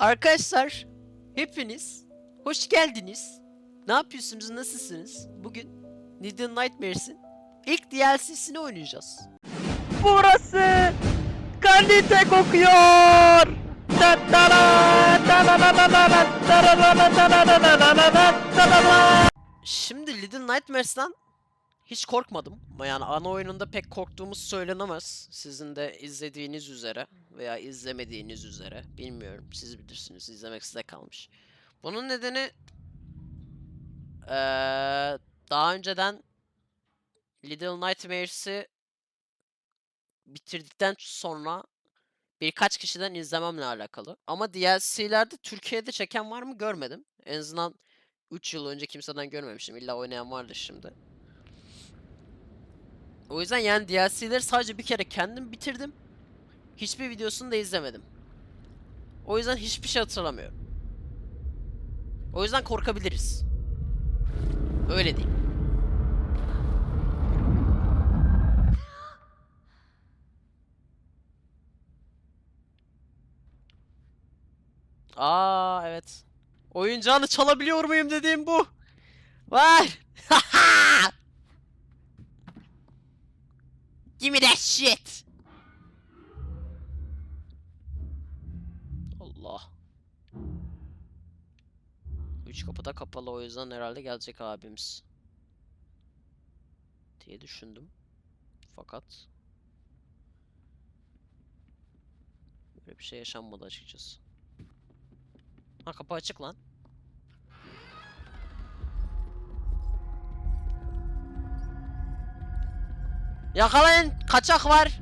Arkadaşlar hepiniz hoş geldiniz. Ne yapıyorsunuz? Nasılsınız? Bugün Little Nightmares'in ilk DLC'sini oynayacağız. Burası kalite kokuyor. Şimdi Little Nightmares'tan hiç korkmadım. Yani ana oyununda pek korktuğumuz söylenemez. Sizin de izlediğiniz üzere veya izlemediğiniz üzere. Bilmiyorum. Siz bilirsiniz. İzlemek size kalmış. Bunun nedeni eee, daha önceden Little Nightmares'i bitirdikten sonra birkaç kişiden izlememle alakalı. Ama DLC'lerde Türkiye'de çeken var mı görmedim. En azından 3 yıl önce kimseden görmemiştim. İlla oynayan vardır şimdi. O yüzden yani DLC'leri sadece bir kere kendim bitirdim. Hiçbir videosunu da izlemedim. O yüzden hiçbir şey hatırlamıyorum. O yüzden korkabiliriz. Öyle değil. Aa evet. Oyuncağını çalabiliyor muyum dediğim bu. Var. Give me that shit. Allah. Üç kapı da kapalı o yüzden herhalde gelecek abimiz. Diye düşündüm. Fakat böyle bir şey yaşanmadı açıkçası. Ha kapı açık lan. Yakalayın kaçak var.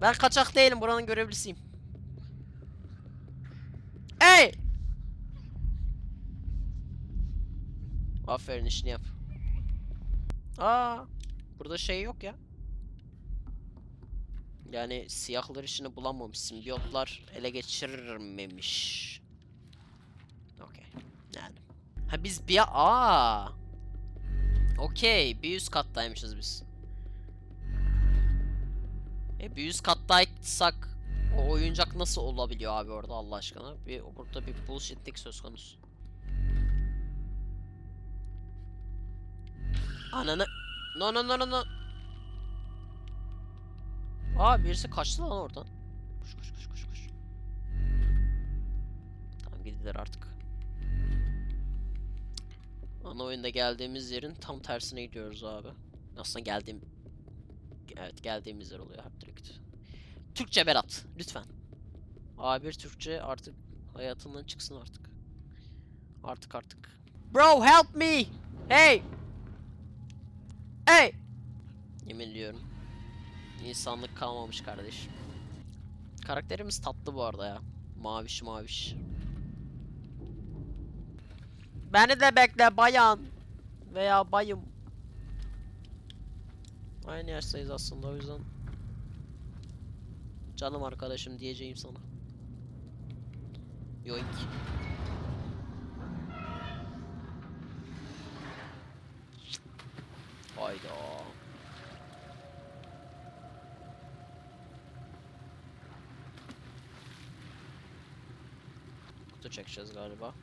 Ben kaçak değilim buranın görevlisiyim. Ey! Aferin işini yap. Aa, burada şey yok ya. Yani siyahlar işini bulamamış. Simbiyotlar ele geçirmemiş. Okey. Yani. Ha biz bir... Aa. Okey. Bir üst kattaymışız biz. E bir üst kattaysak o oyuncak nasıl olabiliyor abi orada Allah aşkına? Bir burada bir bullshitlik söz konusu. Ananı No no no no no. Aa birisi kaçtı lan oradan. Koş koş koş koş koş. Tamam gidilir artık. Ana oyunda geldiğimiz yerin tam tersine gidiyoruz abi. Aslında geldiğim... Evet geldiğimiz yer oluyor direkt. Türkçe Berat lütfen. A1 Türkçe artık hayatından çıksın artık. Artık artık. Bro help me! Hey! Hey! Yemin ediyorum. İnsanlık kalmamış kardeş. Karakterimiz tatlı bu arada ya. Maviş maviş. Beni de bekle bayan. Veya bayım. Aynı yaştayız aslında o yüzden. Canım arkadaşım diyeceğim sana. Yoink. Hayda. Kutu çekeceğiz galiba.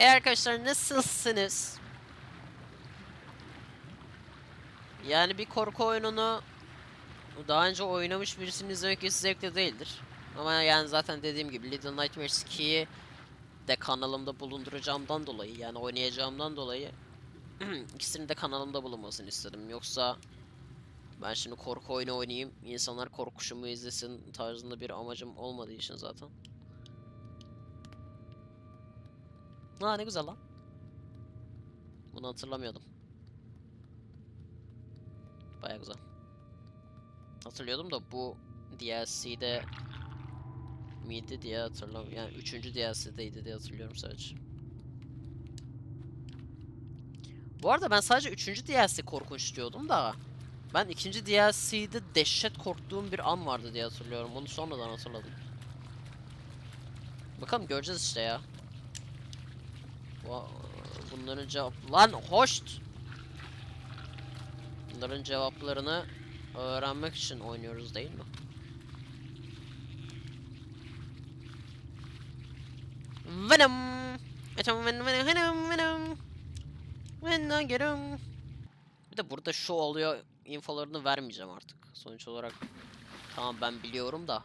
E arkadaşlar nasılsınız? Yani bir korku oyununu daha önce oynamış birisini izlemek hiç zevkli değildir. Ama yani zaten dediğim gibi Little Nightmares 2'yi de kanalımda bulunduracağımdan dolayı yani oynayacağımdan dolayı ikisinin de kanalımda bulunmasını istedim. Yoksa ben şimdi korku oyunu oynayayım, insanlar korkuşumu izlesin tarzında bir amacım olmadığı için zaten. Aa ne güzel lan. Bunu hatırlamıyordum. Baya güzel. Hatırlıyordum da bu DLC'de miydi diye hatırlamıyorum. Yani üçüncü DLC'deydi diye hatırlıyorum sadece. Bu arada ben sadece üçüncü DLC korkunç diyordum da ben ikinci DLC'de dehşet korktuğum bir an vardı diye hatırlıyorum. Onu sonradan hatırladım. Bakalım göreceğiz işte ya. Bu- Bunların cevap... Lan hoşt! Bunların cevaplarını öğrenmek için oynuyoruz değil mi? Venom. Venom, venom, venom, venom, venom. Venom. Bir de burada şu oluyor infolarını vermeyeceğim artık. Sonuç olarak tamam ben biliyorum da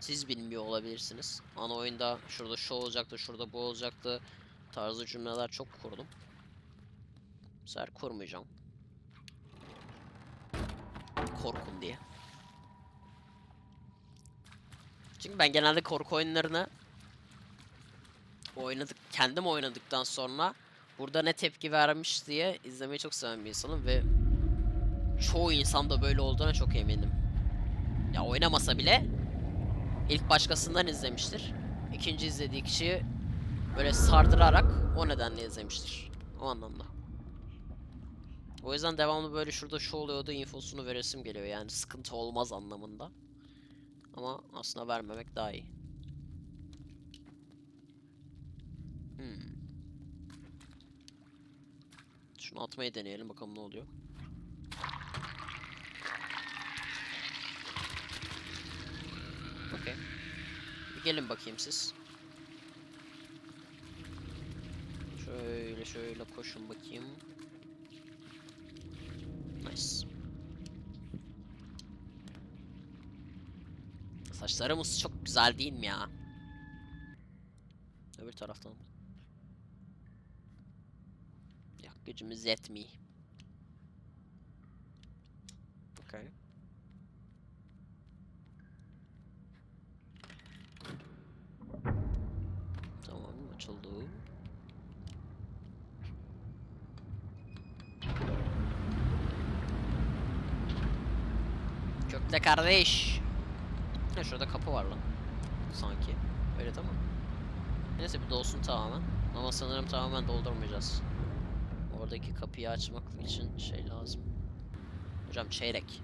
siz bilmiyor olabilirsiniz. Ana oyunda şurada şu olacaktı, şurada bu olacaktı tarzı cümleler çok kurdum. Bu kurmayacağım. Korkun diye. Çünkü ben genelde korku oyunlarını oynadık kendim oynadıktan sonra burada ne tepki vermiş diye izlemeyi çok seven bir insanım ve çoğu insan da böyle olduğuna çok eminim. Ya oynamasa bile ilk başkasından izlemiştir. İkinci izlediği kişiyi böyle sardırarak o nedenle izlemiştir. O anlamda. O yüzden devamlı böyle şurada şu oluyordu infosunu veresim geliyor yani sıkıntı olmaz anlamında. Ama aslında vermemek daha iyi. Hmm. Şunu atmayı deneyelim bakalım ne oluyor. Okey. Gelin bakayım siz. Şöyle şöyle koşun bakayım. Saçlarımız çok güzel değil mi ya? Öbür taraftan. Yok gücümüz yetmiyor. Okay. Tamam açıldı. Kökle kardeş. Ha şurada kapı var lan. Sanki. Öyle tamam. Neyse bir dolsun tamamen. Ama sanırım tamamen doldurmayacağız. Oradaki kapıyı açmak için şey lazım. Hocam çeyrek.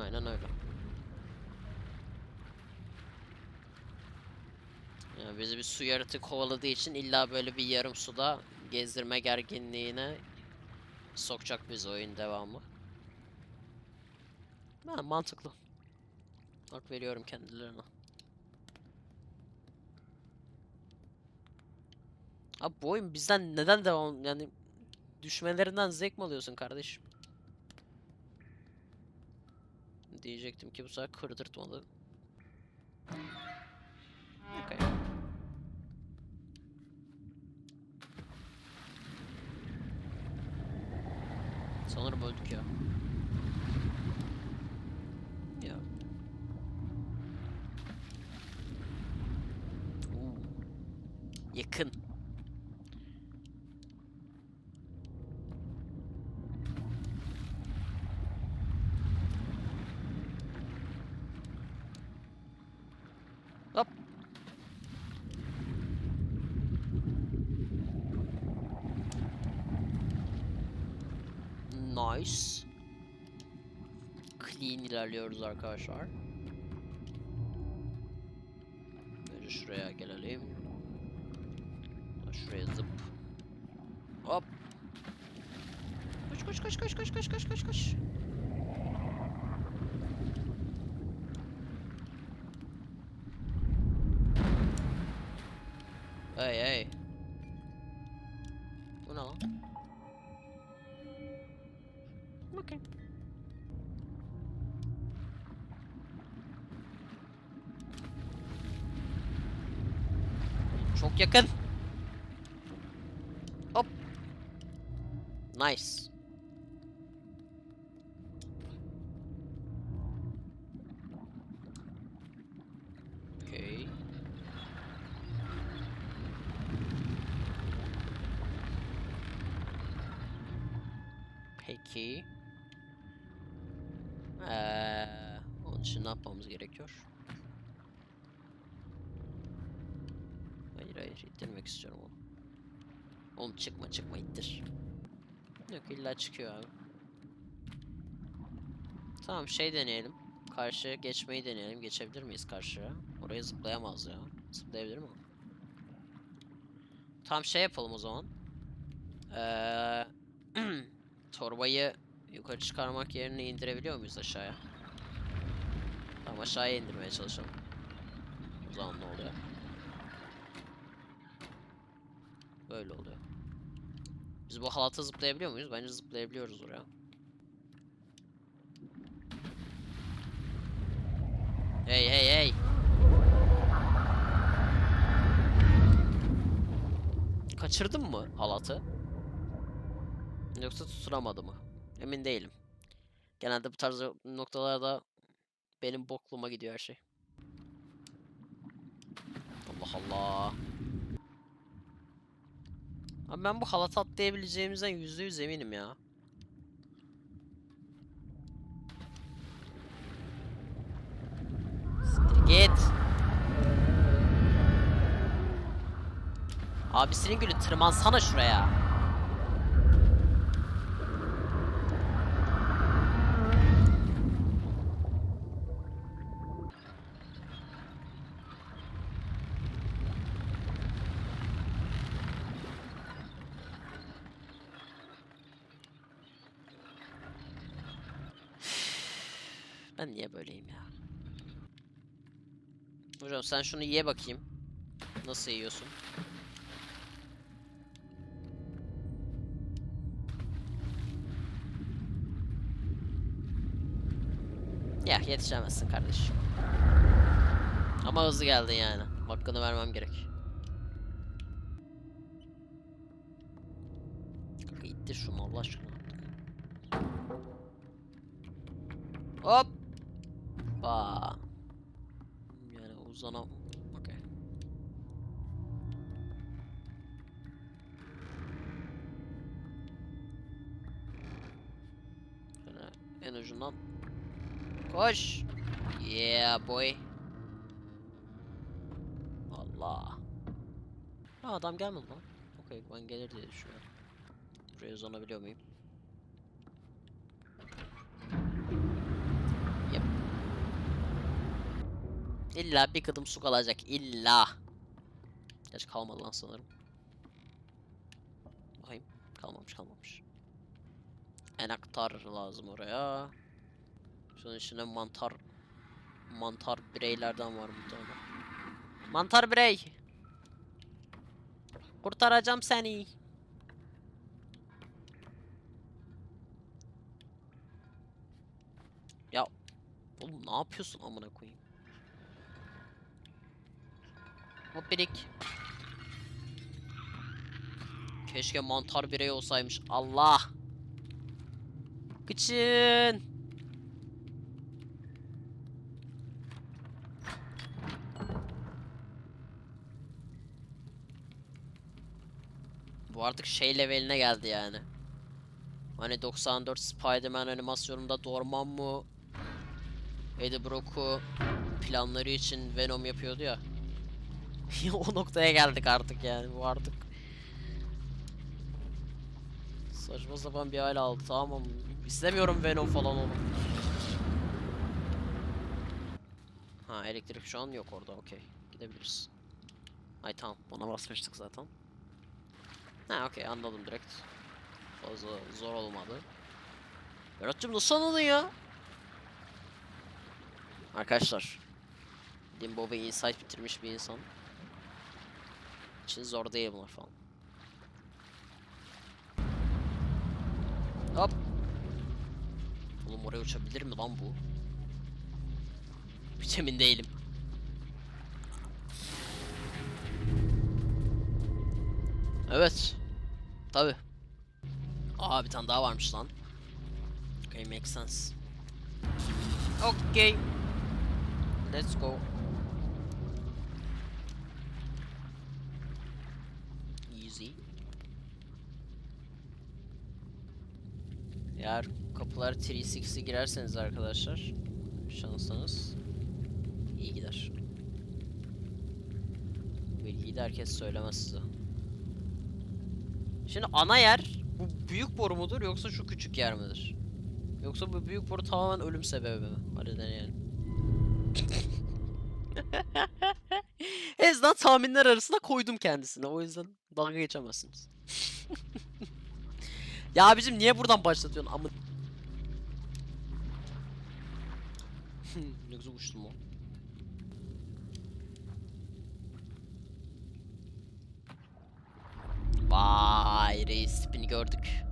Aynen öyle. Yani bizi bir su yaratığı kovaladığı için illa böyle bir yarım suda gezdirme gerginliğine sokacak bizi oyun devamı. Ha, mantıklı. Hak veriyorum kendilerine. Abi bu oyun bizden neden devam yani düşmelerinden zevk mi alıyorsun kardeşim? Diyecektim ki bu sefer kırdırtmadı. Okay. Sanırım öldük ya. Ya. Oo. Yakın. Hop. Nice. Clean ilerliyoruz arkadaşlar. Önce şuraya gelelim. Şuraya zıp. Hop. Koş koş koş koş koş koş koş koş koş. Çok yakın. Hop. Nice. Okay. Peki. Eee, onun için ne yapmamız gerekiyor? Hayır hayır ittirmek istiyorum onu. Oğlum çıkma çıkma ittir. Yok illa çıkıyor abi. Tamam şey deneyelim. Karşıya geçmeyi deneyelim. Geçebilir miyiz karşıya? Oraya zıplayamaz ya. Zıplayabilir mi? o? Tamam şey yapalım o zaman. Eee torbayı Yukarı çıkarmak yerine indirebiliyor muyuz aşağıya? Tamam aşağıya indirmeye çalışalım. O zaman ne oluyor? Böyle oluyor. Bu halata zıplayabiliyor muyuz? Bence zıplayabiliyoruz oraya. Hey hey hey. Kaçırdım mı halatı? Yoksa tutunamadı mı? Emin değilim. Genelde bu tarz noktalarda benim bokluğuma gidiyor her şey. Allah Allah. Abi ben bu halat atlayabileceğimizden yüzde yüz eminim ya. Git. Abisinin gülü tırmansana şuraya. Ben niye böyleyim ya? Hocam sen şunu ye bakayım. Nasıl yiyorsun? Ya yetişemezsin kardeşim. Ama hızlı geldin yani. Hakkını vermem gerek. İttir şunu Allah aşkına. Hop. Ba. Yani uzanam. Okey. Şöyle en ucundan. Koş. Yeah boy. Allah. Ha, adam gelmedi lan. Okey ben gelir diye düşünüyorum. Buraya uzanabiliyor muyum? İlla bir kadın su kalacak illa. Geç kalmadı lan sanırım. Bakayım. Kalmamış kalmamış. Enaktar lazım oraya. Şunun içine mantar mantar bireylerden var muhtemelen. Mantar birey. Kurtaracağım seni. Ya oğlum ne yapıyorsun amına koyayım? Hop birik. Keşke mantar birey olsaymış. Allah. Kıçın. Bu artık şey leveline geldi yani. Hani 94 Spider-Man animasyonunda Dorman mu Eddie Brock'u planları için Venom yapıyordu ya. o noktaya geldik artık yani bu artık. Saçma sapan bir hal aldı tamam? İstemiyorum Venom falan oğlum. Ha elektrik şu an yok orada okey. Gidebiliriz. Ay tamam ona basmıştık zaten. Ha okey anladım direkt. Fazla zor olmadı. Berat'cığım nasıl anladın ya? Arkadaşlar. Limbo ve Insight bitirmiş bir insan. İçin zor değil bunlar falan. Hop. Oğlum oraya uçabilir mi lan bu? Hiç emin değilim. Evet. Tabi. Aa bir tane daha varmış lan. Okay, makes sense. Okay. Let's go. Eğer kapılar 360'e girerseniz arkadaşlar şansınız iyi gider. Bilgiyi de herkes söylemez size. Şimdi ana yer bu büyük boru mudur yoksa şu küçük yer midir? Yoksa bu büyük boru tamamen ölüm sebebi mi? Hadi deneyelim. en tahminler arasında koydum kendisine. O yüzden dalga geçemezsiniz. Ya abicim niye buradan başlatıyorsun amın? ne güzel uçtum o. Vay reis tipini gördük.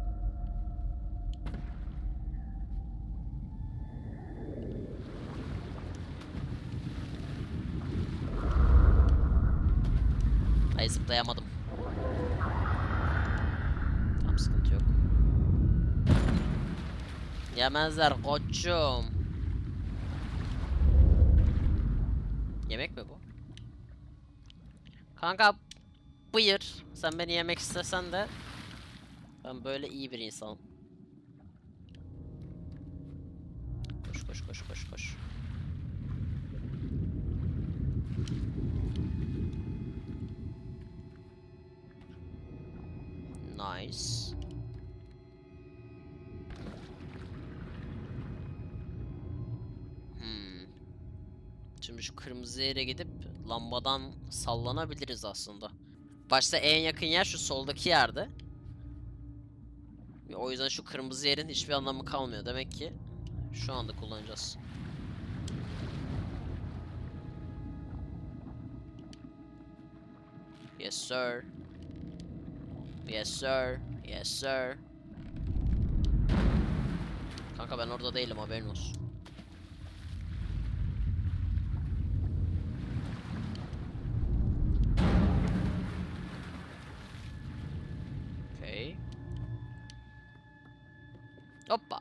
Ay zıplayamadım. Yemezler koçum. Yemek mi bu? Kanka buyur. Sen beni yemek istesen de ben böyle iyi bir insanım. Koş koş koş koş koş. Nice. Şu kırmızı yere gidip lambadan sallanabiliriz aslında. Başta en yakın yer şu soldaki yerde. Ve O yüzden şu kırmızı yerin hiçbir anlamı kalmıyor. Demek ki şu anda kullanacağız. Yes sir. Yes sir. Yes sir. Kanka ben orada değilim haberin olsun. Okay. Hoppa.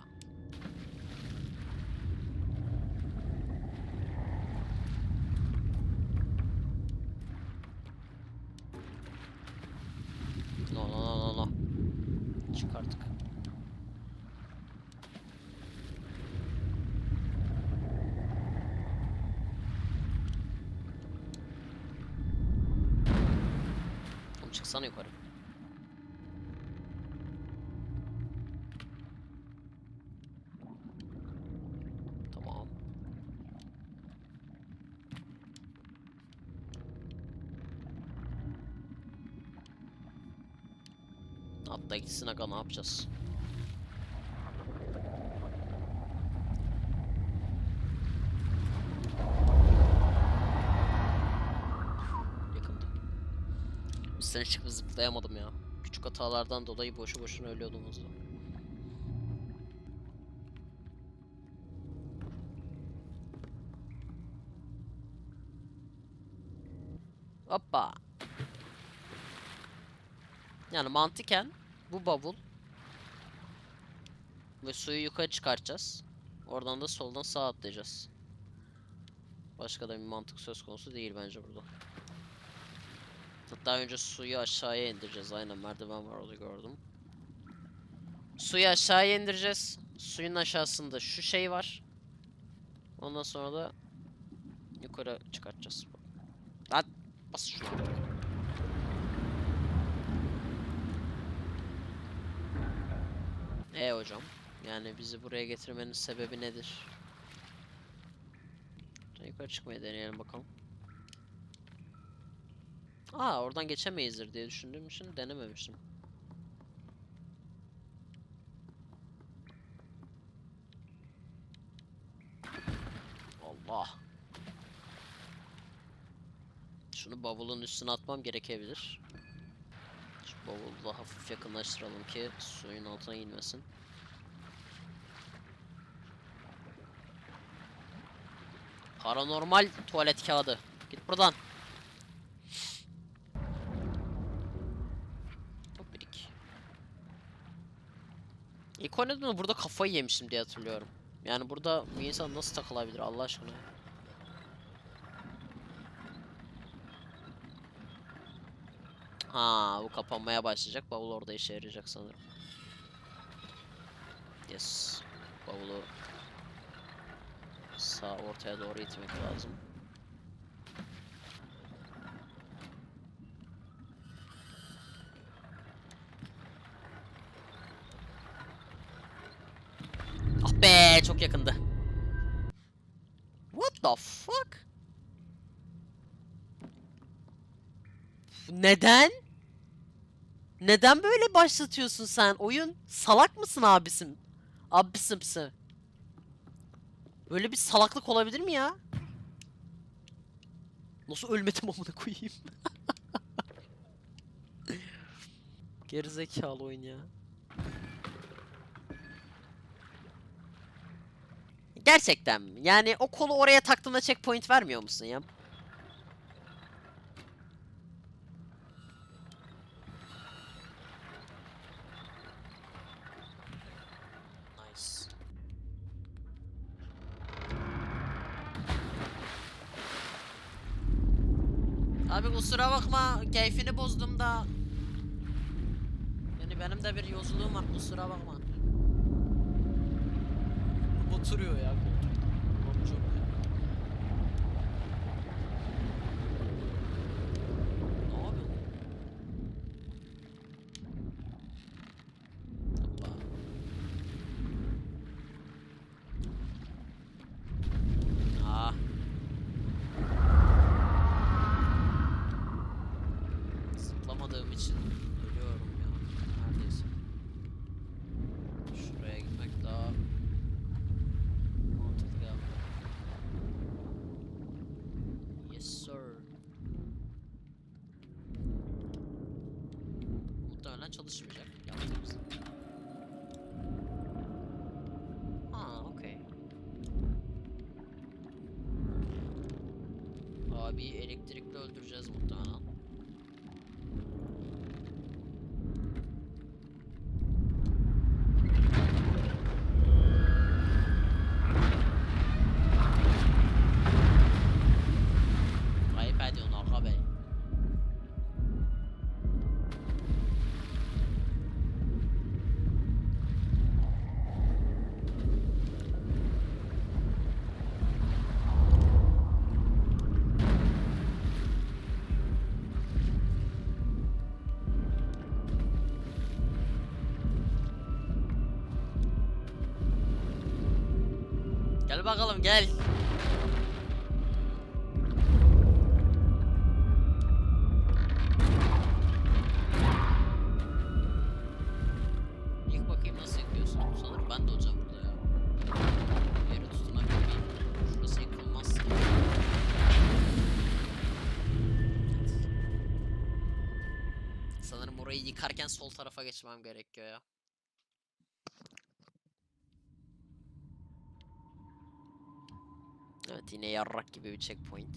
No no no no no. Çık artık. Oğlum çıksana yukarı. Tamam. Atla gitsin aga ne yapacağız? Yakındı. Üstten çıkıp zıplayamadım ya. Küçük hatalardan dolayı boşu boşuna ölüyordum o zaman. Hoppa. Yani mantıken bu bavul ve suyu yukarı çıkartacağız. Oradan da soldan sağa atlayacağız. Başka da bir mantık söz konusu değil bence burada. Hatta önce suyu aşağıya indireceğiz. Aynen merdiven var orada gördüm. Suyu aşağıya indireceğiz. Suyun aşağısında şu şey var. Ondan sonra da yukarı çıkartacağız. Lan bas şuna. E hocam. Yani bizi buraya getirmenin sebebi nedir? Yukarı çıkmayı deneyelim bakalım. Aa oradan geçemeyizdir diye düşündüğüm için denememiştim. Allah. Şunu bavulun üstüne atmam gerekebilir. Bavulu da hafif yakınlaştıralım ki suyun altına inmesin. Paranormal tuvalet kağıdı. Git buradan. Top birik. İlk oynadığımda burada kafayı yemiştim diye hatırlıyorum. Yani burada bir insan nasıl takılabilir Allah aşkına? Ha, bu kapanmaya başlayacak. Bavul orada işe yarayacak sanırım. Yes. Bavulu sağ ortaya doğru itmek lazım. Ah be çok yakındı. What the fuck? Neden? Neden böyle başlatıyorsun sen oyun? Salak mısın abisim? Abisimsi. Böyle bir salaklık olabilir mi ya? Nasıl ölmedim amına koyayım? Gerizekalı oyun ya. Gerçekten mi? Yani o kolu oraya taktığında checkpoint vermiyor musun ya? Nice. Abi kusura bakma keyfini bozdum da. Yani benim de bir yolculuğum var kusura bakma. Oturuyor ya koltukta Oğlum çok ya. Ne yapıyorsun? Hoppa. Ah. Zıplamadığım için ölüyorum ya. Neredeyse. Şuraya gitmek daha mantıklı galiba. Yes sir. Muhtemelen çalışmayacak. Yaptığımız. Ha. Abi elektrikle öldüreceğiz. Bakalım gel. Yık bakayım nasıl yıkıyorsun. Sanırım ben de olacağım burada ya. Yere tutunak. Sanırım orayı yıkarken sol tarafa geçmem gerekiyor ya. Evet yine yarrak gibi bir checkpoint.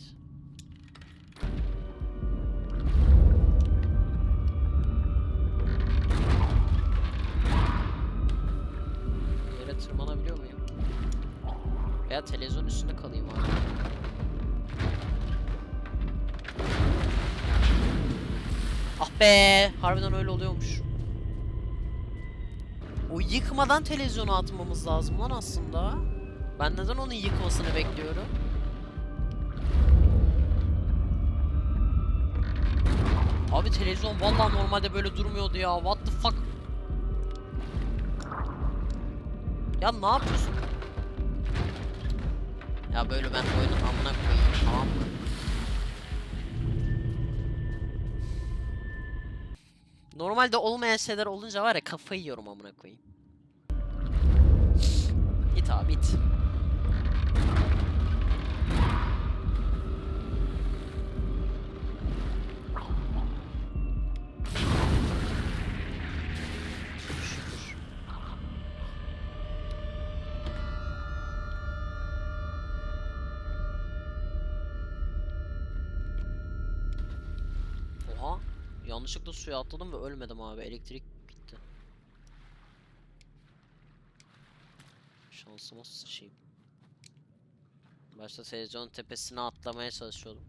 Yere tırmanabiliyor muyum? Veya televizyon üstünde kalayım abi. Ah be, harbiden öyle oluyormuş. O yıkmadan televizyonu atmamız lazım lan aslında. Ben neden onun yıkmasını bekliyorum? Abi televizyon vallahi normalde böyle durmuyordu ya. What the fuck? Ya ne yapıyorsun? Ya böyle ben oyunun amına koyayım tamam mı? Normalde olmayan şeyler olunca var ya kafayı yiyorum amına koyayım. İt abi it. Oha. Yanlışlıkla suya atladım ve ölmedim abi. Elektrik bitti. Şansıma sıçayım. Başta televizyonun tepesine atlamaya çalışıyordum.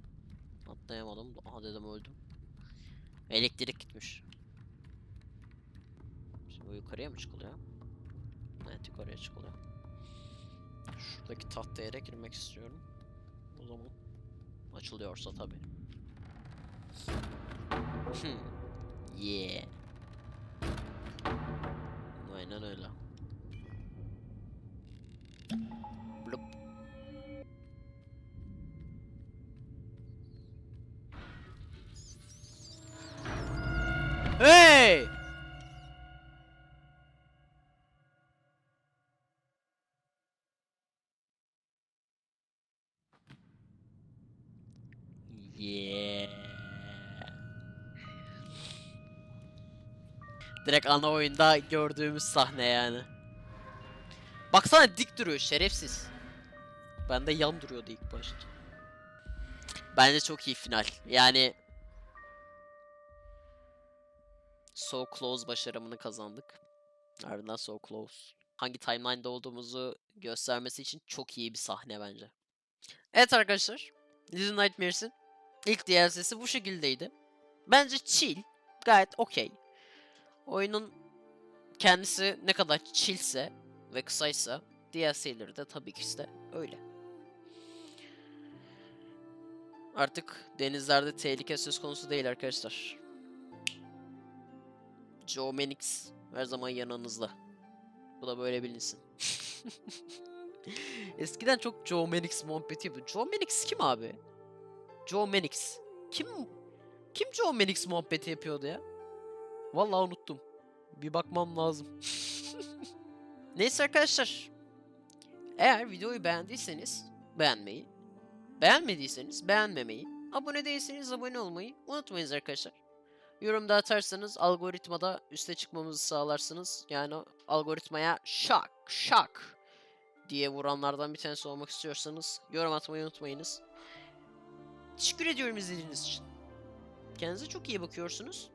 Atlayamadım. Aha dedim öldüm. Elektrik gitmiş. Şimdi bu yukarıya mı çıkılıyor? Evet yukarıya çıkılıyor. Şuradaki tahta yere girmek istiyorum. O zaman açılıyorsa tabi. yeah. Aynen öyle. Yeah. Direkt ana oyunda gördüğümüz sahne yani. Baksana dik duruyor şerefsiz. Bende yan duruyordu ilk başta. Bence çok iyi final. Yani So Close başarımını kazandık. Ardından So Close. Hangi timeline'da olduğumuzu göstermesi için çok iyi bir sahne bence. Evet arkadaşlar. Little Nightmares'in ilk DLC'si bu şekildeydi. Bence chill. Gayet okey. Oyunun kendisi ne kadar chillse ve kısaysa DLC'leri de tabii ki de öyle. Artık denizlerde tehlike söz konusu değil arkadaşlar. Joe Manix her zaman yanınızda. Bu da böyle bilinsin. Eskiden çok Joe Manix muhabbeti yapıyordu. Joe Manix kim abi? Joe Manix. Kim kim Joe Manix muhabbeti yapıyordu ya? Vallahi unuttum. Bir bakmam lazım. Neyse arkadaşlar. Eğer videoyu beğendiyseniz beğenmeyi, beğenmediyseniz beğenmemeyi, abone değilseniz abone olmayı unutmayınız arkadaşlar. Yorumda atarsanız algoritmada üste çıkmamızı sağlarsınız. Yani algoritmaya şak şak diye vuranlardan bir tanesi olmak istiyorsanız yorum atmayı unutmayınız. Teşekkür ediyorum izlediğiniz için. Kendinize çok iyi bakıyorsunuz.